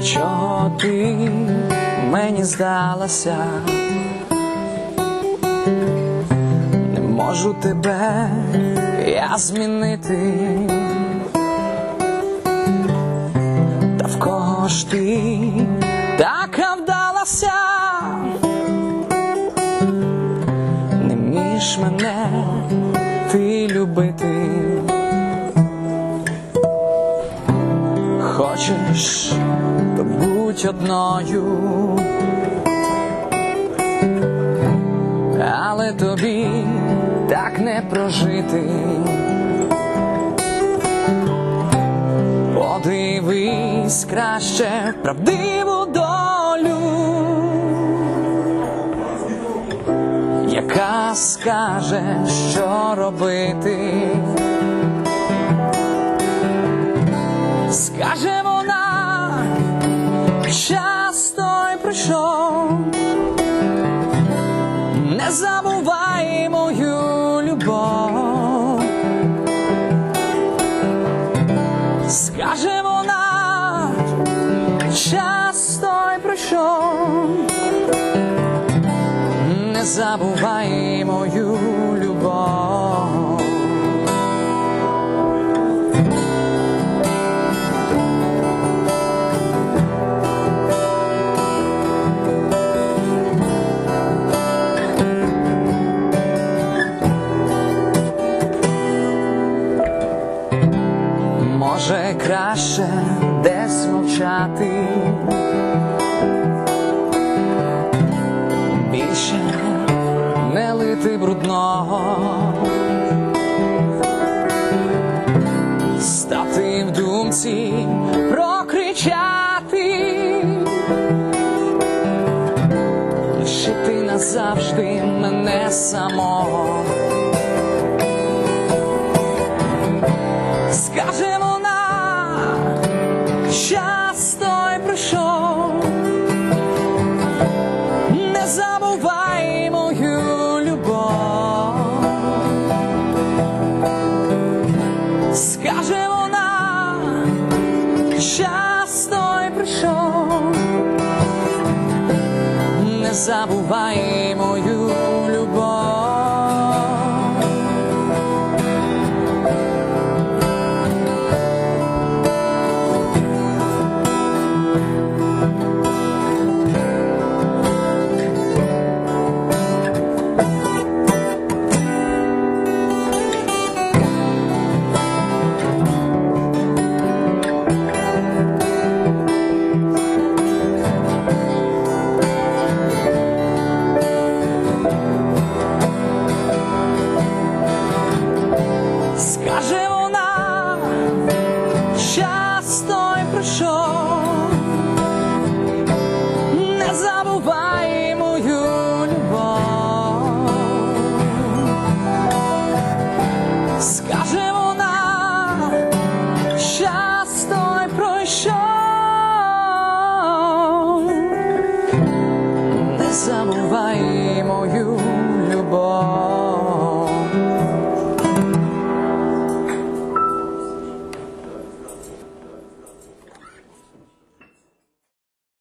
для чого ти мені здалася? Не можу тебе я змінити. Та в кого ж ти така вдалася? Не між мене ти любити. Хочеш, то одною, але тобі так не прожити. Подивись краще правдиву долю, яка скаже, що робити. Скаже час той прийшов, не забувай мою любов. Скаже вона, час той прийшов, не забувай мою Може краще десь мовчати. Більше не лити брудного. Стати в думці, прокричати. Лишити назавжди мене самого. забуває мою. Каже